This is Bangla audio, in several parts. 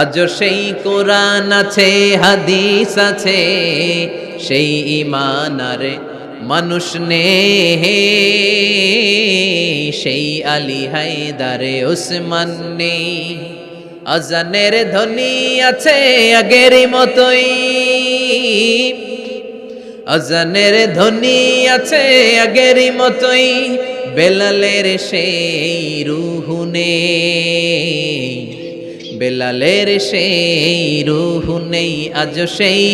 আজ সেই কোরআন আছে, হাদিস আছে। সেই ইমান আরে মানুষ নে সেই আলী হায়দারে উসমান নে আজানের ধ্বনি আছে আগের মতোই। আজানের ধ্বনি আছে আগের মতোই। বেলালের সেই রুহুনে বেলালের সেই রুহ নেই, আজ সেই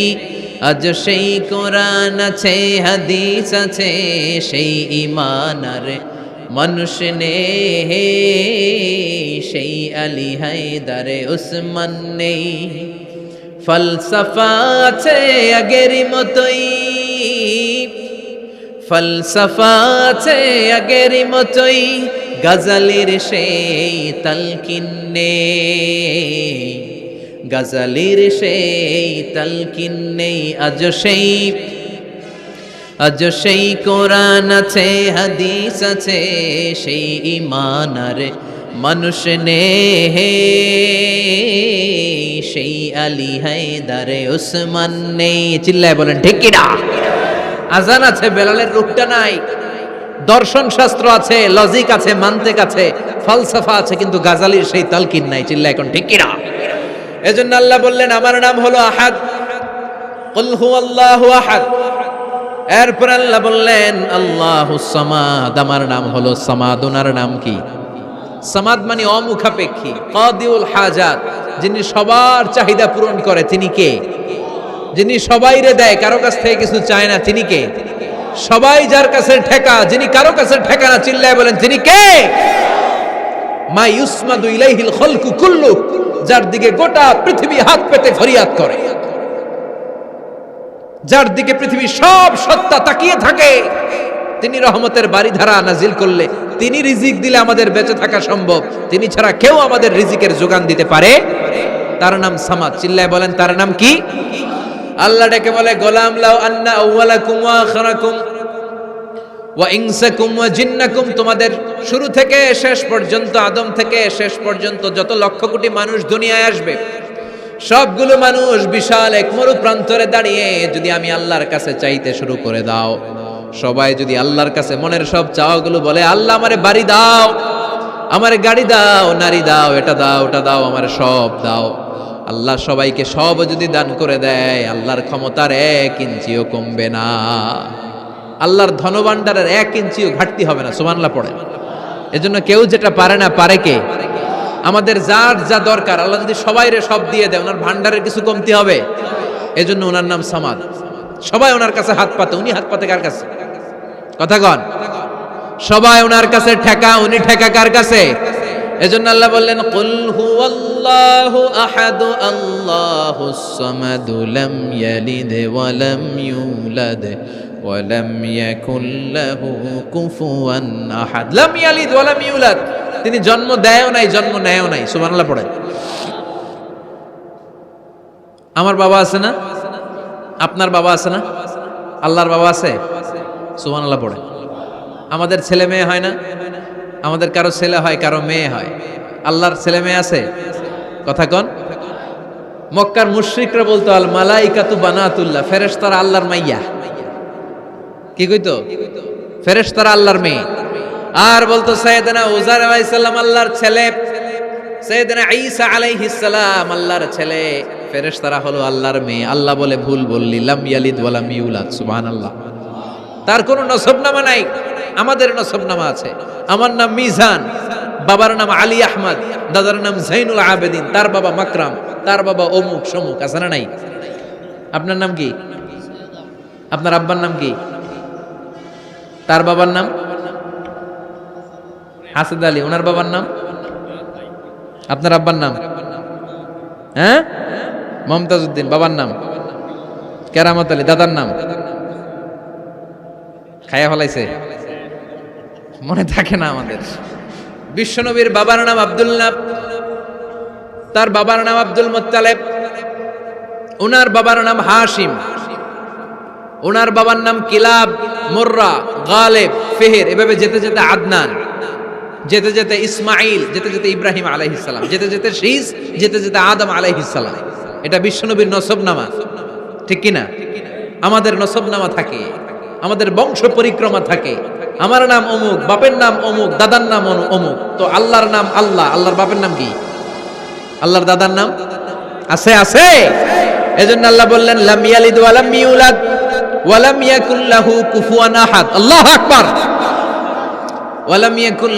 আজ সেই কোরআন আছে, হাদিস আছে, সেই ইমান আর মানুষ হে সেই আলী হায়দারে উসমান নেই। ফলসফা আছে আগের মতোই, ফলসফা আছে আগের মতোই গজলের সেই তালকিন্নে, গজলের সেই তালকিন্নে, আজ সেই আজ সেই কোরআন আছে, হাদিস আছে, সেই ইমান আর মানুষ নে সেই আলী হায়দারে উসমান নেই। চিল্লায় বলেন, ঠিক আজান আছে, বেলালের রূপটা নাই। দর্শন শাস্ত্র আছে লজিক আছে, মান্তেক আছে ফলসাফা আছে, কিন্তু গাজালির সেই তালকিন নাই, চিল্লা এখন ঠিক কিনা? এজন্য আল্লাহ বললেন, আমার নাম হলো আহাদ। কুল হুয়াল্লাহু আহাদ। এরপর আল্লাহ বললেন, আল্লাহু সামাদ। আমার নাম হলো সামাদ, ওনার নাম কি? সামাদ মানে অমুখাপেক্ষী, কাদিউল হাজাত, যিনি সবার চাহিদা পূরণ করে, তিনি কে? যিনি সবাইরে দেয়, কারও কাছ থেকে কিছু চায় না, তিনি কে? সবাই যার কাছে ঠেকা, যিনি কারও কাছে ঠেকা না, চিল্লায় বলেন তিনি কে? মা ইউসমাদু ইলাইহিল খলকু কুল্লু, যার দিকে গোটা পৃথিবী হাত পেতে ফরিয়াদ করে। যার দিকে পৃথিবী সব সত্তা তাকিয়ে থাকে, তিনি রহমতের বাড়ি ধারা নাজিল করলে, তিনি রিজিক দিলে আমাদের বেঁচে থাকা সম্ভব। তিনি ছাড়া কেউ আমাদের রিজিকের যোগান দিতে পারে? তার নাম সামাদ। চিল্লায় বলেন, তার নাম কি? আল্লাহ ডেকে বলে, গোলাম লাউ আন্না আউওয়ালাকুম ওয়া আখিরাকুম ওয়া ইনসাকুম ওয়া জিন্নাকুম। তোমাদের শুরু থেকে শেষ পর্যন্ত, আদম থেকে শেষ পর্যন্ত যত লক্ষ কোটি মানুষ দুনিয়ায় আসবে, সবগুলো মানুষ বিশাল এক মরু প্রান্তরে দাঁড়িয়ে যদি আমি আল্লাহর কাছে চাইতে শুরু করে দাও, সবাই যদি আল্লাহর কাছে মনের সব চাওয়াগুলো বলে, আল্লাহ আমারে বাড়ি দাও, আমারে গাড়ি দাও, নারী দাও, এটা দাও, ওটা দাও, আমার সব দাও। আল্লাহ সবাইকে সব যদি দান করে দেয়, আল্লাহর ক্ষমতার এক ইঞ্চিও কমবে না। আল্লাহর ধনভাণ্ডারের এক ইঞ্চিও ঘাটতি হবে না সুমানলা পড়ে এজন্য কেউ যেটা পারে না, পারে কে? আমাদের যার যা দরকার, আল্লাহ যদি সবাইরে সব দিয়ে দেয়, ওনার ভান্ডারের কিছু কমতি হবে। এজন্য ওনার নাম সামাদ। সবাই ওনার কাছে হাত পাতে, উনি হাত পাতে কার কাছে? কথা কন। সবাই ওনার কাছে ঠেকা, উনি ঠেকা কার কাছে? এজন্য আল্লাহ বললেন, কুল হুয়াল্লাহু আহাদু আল্লাহুস সামাদু লাম ইয়ালিদ ওয়া লাম ইউলাদ ওয়া লাম ইয়াকুল লাহু কুফুয়ান আহাদ। লাম ইয়ালিদ ওয়া লাম ইউলাদ। তিনি জন্ম দেয়ও নাই, জন্ম নেয়ও নাই। সুবহানাল্লাহ পড়ে আমার বাবা আছে না? আপনার বাবা আছে না? আল্লাহর বাবা আছে? সুবহানাল্লাহ পড়ে আমাদের ছেলে মেয়ে হয় না? আমাদের কারও ছেলে হয়, কারও মেয়ে হয়। আল্লাহর ছেলে মেয়ে আছে? কথা কন। মক্কার মুশরিকরা বলতো, আল মালাইকাতু বানাতুল্লাহ, ফেরেশতারা আল্লাহর মাইয়া। কি কইতো? ফেরেশতারা আল্লাহর মেয়ে। আর বলতো সৈয়দনা উজার আলাইহিস সালাম আল্লাহর ছেলে। সৈয়দনা ঈসা আলাইহিস সালাম আল্লাহর ছেলে। ফেরেশতারা হলো আল্লাহর মেয়ে। আল্লাহ বলে ভুল বললি, লাম ইয়ালিদ ওয়া লাম ইউলাদ, সুবহানাল্লাহ। তার কোনো নসব নামা নাই। আমাদের নসবনামা আছে। আমার নাম মিজান, বাবার নাম আলী আহমদ, দাদার নাম জাইনুল আবেদিন, তার বাবা মাকরাম, তার বাবা অমুক সমুক, আছে না নাই? আপনার নাম কি? আপনার আব্বার নাম কি? তার বাবার নাম? হাসেদ আলী, ওনার বাবার নাম? আপনার আব্বার নাম? হ্যাঁ? মমতাজ উদ্দিন বাবার নাম? কেরামত আলী, দাদার নাম? খায়া ফলাইছে? মনে থাকে না আমাদের। বিশ্বনবীর বাবার নাম আব্দুল্লাহ তার বাবার নাম আব্দুল মোত্তালেব ওনার বাবার নাম হাশিম ওনার বাবার নাম কিলাব, মোর্রা, গালেব, ফেহের, এভাবে যেতে যেতে আদনান, যেতে যেতে ইসমাইল যেতে যেতে ইব্রাহিম আলাইহিসালাম যেতে যেতে শীষ যেতে যেতে আদম আলাইহিসালাম এটা বিশ্বনবীর নসবনামা, ঠিক কিনা? আমাদের নসবনামা থাকে, আমাদের বংশ পরিক্রমা থাকে আমার নাম অমুক, বাপের নাম অমুক, দাদার নাম অমুক। তো আল্লাহর নাম আল্লাহ, আল্লাহর বাপের নাম কি? আল্লাহর দাদার নাম? আছে আছে। এজন্য আল্লাহ বললেন, লাম ইয়ালিদ ওয়া লাম ইউলাদ ওয়া লাম ইয়াকুল লাহু কুফুয়ান আহাদ। আল্লাহু আকবার।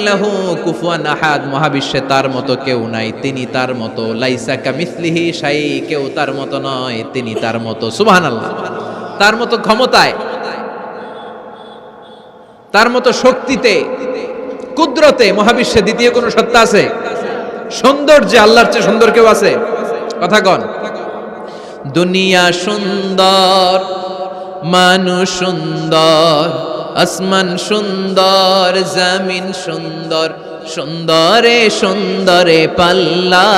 লাহু কুফুয়ান আহাদ। মহাবিশ্বে তার মতো কেউ নাই, তিনি তার মতো। লাইসা কামিসলিহি শাই কেউ তার মতো নয়, তিনি তার মতো। সুবহানাল্লাহ। তার মতো ক্ষমতায় তার মতো শক্তিতে, কুদরতে মহাবিশ্বে দ্বিতীয় কোনো সত্তা আছে? সৌন্দর্যে আল্লাহর চেয়ে সুন্দর কেউ আছে? কথা কন। দুনিয়া সুন্দর, মানুষ সুন্দর, আসমান সুন্দর, জামিন সুন্দর, সুন্দরে সুন্দরে পাল্লা।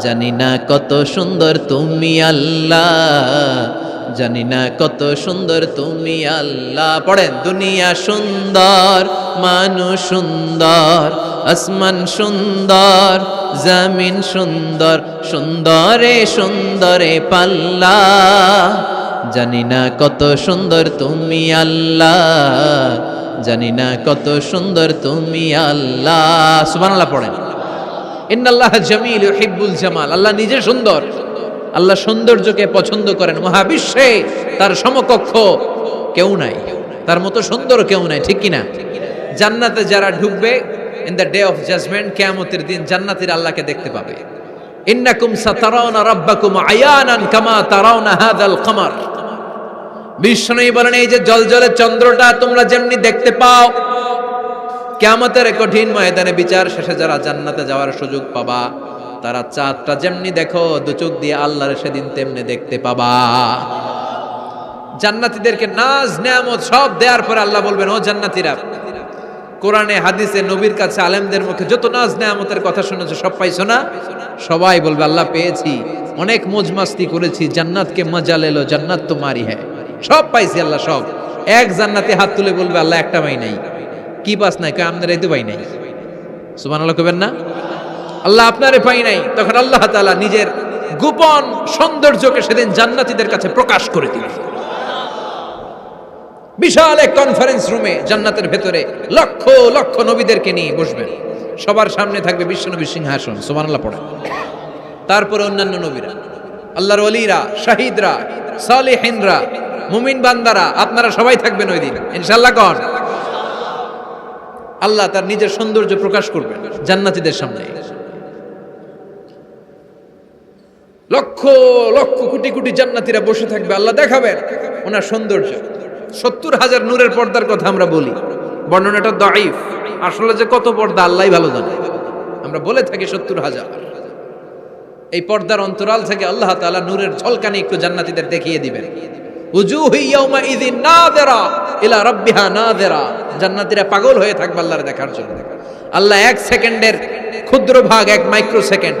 জানি না কত সুন্দর তুমি আল্লাহ। জানি না কত সুন্দর তুমি আল্লাহ। পড়েন, দুনিয়া সুন্দর, মানুষ সুন্দর, আসমান সুন্দর, জামিন সুন্দর, সুন্দরে সুন্দরে পাল্লা। জানি না কত সুন্দর তুমি আল্লাহ। জানি না কত সুন্দর তুমি আল্লাহ। সুবহানাল্লাহ পড়েন। ইন্নাল্লাহ জামিল হিব্বুল জামাল। আল্লাহ নিজে সুন্দর। আল্লাহ সৌন্দর্যকে পছন্দ করেন। মহাবিশ্বে তার সমকক্ষ কেউ নাই। তার মতো সুন্দর কেউ নাই, ঠিক কিনা? জান্নাতে যারা ঢুকবে in the day of judgment কেয়ামতের দিন জান্নাতের আল্লাহকে দেখতে পাবে। ইন্নাকুম সাতারাউনা রাব্বাকুম আয়ানান কামা তারাউনা হাদাল কমার। বিষ্ণুই বলেন, এই যে জলজলে চন্দ্রটা তোমরা যেমনি দেখতে পাও, কেয়ামতের কঠিন ময়দানে বিচার শেষে যারা জান্নাতে যাওয়ার সুযোগ পাবা তারা চাঁদটা যেমনি দেখো, দু চোখ দিয়ে আল্লাহর সেদিন তেমনি দেখতে পাবা। জান্নাতীদেরকে নাজ, নেয়ামত সব দেওয়ার পরে আল্লাহ বলবেন, ও জান্নাতীরা, কোরআনে, হাদিসে, নবীর কাছে আলেমদের মুখে যত নাজ, নেয়ামতের কথা শুনেছো, সব পাইছো না? সবাই বলবে, আল্লাহ, পেয়েছি। অনেক মজমাস্তি করেছি, জান্নাতকে মজা লেলো, জান্নাত তো মারি হ্যাঁ সব পাইছি আল্লাহ, সব। এক জান্নাতে হাত তুলে বলবে, আল্লাহ, একটা পাই নাই। কি পাস নাই? কয় আমাদের এই তো পাই নাই। সুবান আল্লাহ কবেন না? আল্লাহ আপনারে পাই নাই, তখন আল্লাহ তালা নিজের গোপন সৌন্দর্যকে সেদিন জান্নাতীদের কাছে প্রকাশ করে দিলেন। বিশাল এক কনফারেন্স রুমে জান্নাতের ভেতরে লক্ষ লক্ষ নবীদেরকে নিয়ে বসবেন। সবার সামনে থাকবে বিশ্বনবী সিংহাসন, সুবহানাল্লাহ পড়ে তারপরে অন্যান্য নবীরা, আল্লাহর অলিরা শাহিদরা, সালেহিনরা, মুমিন বান্দারা, আপনারা সবাই থাকবেন ওই দিন ইনশাল্লাহ কন। আল্লাহ তার নিজের সৌন্দর্য প্রকাশ করবেন জান্নাতীদের সামনে। লক্ষ লক্ষ কোটি কোটি জান্নাতীরা বসে থাকবে, আল্লাহ দেখাবেন। ওনার সৌন্দর্য। সত্তর হাজার নূরের পর্দার কথা আমরা বলি। বর্ণনাটা দাইফ আসলে যে কত পর্দা আল্লাহ ভালো জানে। আমরা বলে থাকি সত্তর হাজার। এই পর্দার অন্তরাল থেকে আল্লাহ তাআলা নূরের ঝলকানি একটু জান্নাতীদের দেখিয়ে দিবেন। জান্নাতীরা পাগল হয়ে থাকবে আল্লাহর দেখার জন্য। আল্লাহ এক সেকেন্ডের ক্ষুদ্র ভাগ এক মাইক্রো সেকেন্ড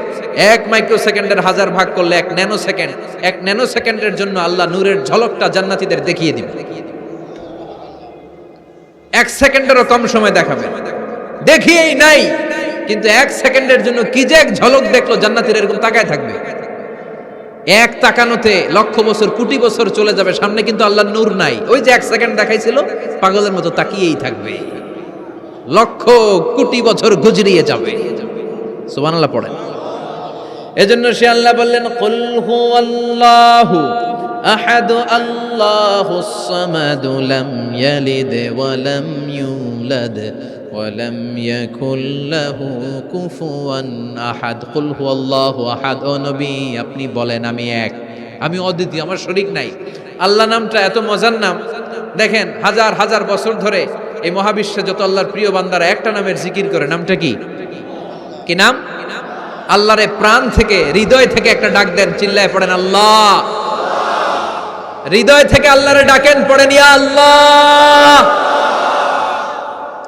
এক মাইক্রো সেকেন্ডের হাজার ভাগ করলে এক ন্যানো সেকেন্ড এক ন্যানো সেকেন্ডের জন্য আল্লাহ নূরের ঝলকটা জান্নাতিদের দেখিয়ে দিবে। এক সেকেন্ডেরও কম সময় দেখাবে। দেখিয়েই নাই, কিন্তু এক সেকেন্ডের জন্য কি যে এক ঝলক দেখল জান্নাতীরা এরকম তাকায় থাকবে। এক তাকানোতে লক্ষ বছর, কোটি বছর চলে যাবে, সামনে কিন্তু আল্লাহ নূর নাই। ওই যে এক সেকেন্ড দেখাইছিল, পাগলের মতো তাকিয়েই থাকবে। লক্ষ কোটি বছর গুজরিয়ে যাবে। সুবহানাল্লাহ পড়েন এজন্য সে আল্লাহ বললেন, কুল হুয়াল্লাহু আহাদ আল্লাহুস সামাদ লাম ইয়ালিদ ওয়া লাম ইউলাদ ওয়া লাম কুফুয়ান আহাদ। কুল হুয়াল্লাহু আহাদ। ও নবী, আপনি বলেন, আমি এক। আমি অদ্বিতীয়, আমার শরিক নাই। আল্লাহ নামটা এত মজার নাম। দেখেন, হাজার হাজার বছর ধরে এই মহাবিশ্বে যত আল্লাহর প্রিয় বান্দারা একটা নামের জিকির করে, নামটা কি? কি নাম? আল্লাহরে প্রাণ থেকে, হৃদয় থেকে একটা ডাক দেন, চিল্লায় পড়েন, আল্লাহ। হৃদয় থেকে আল্লাহরে ডাকেন, পড়েন, ইয়া আল্লাহ।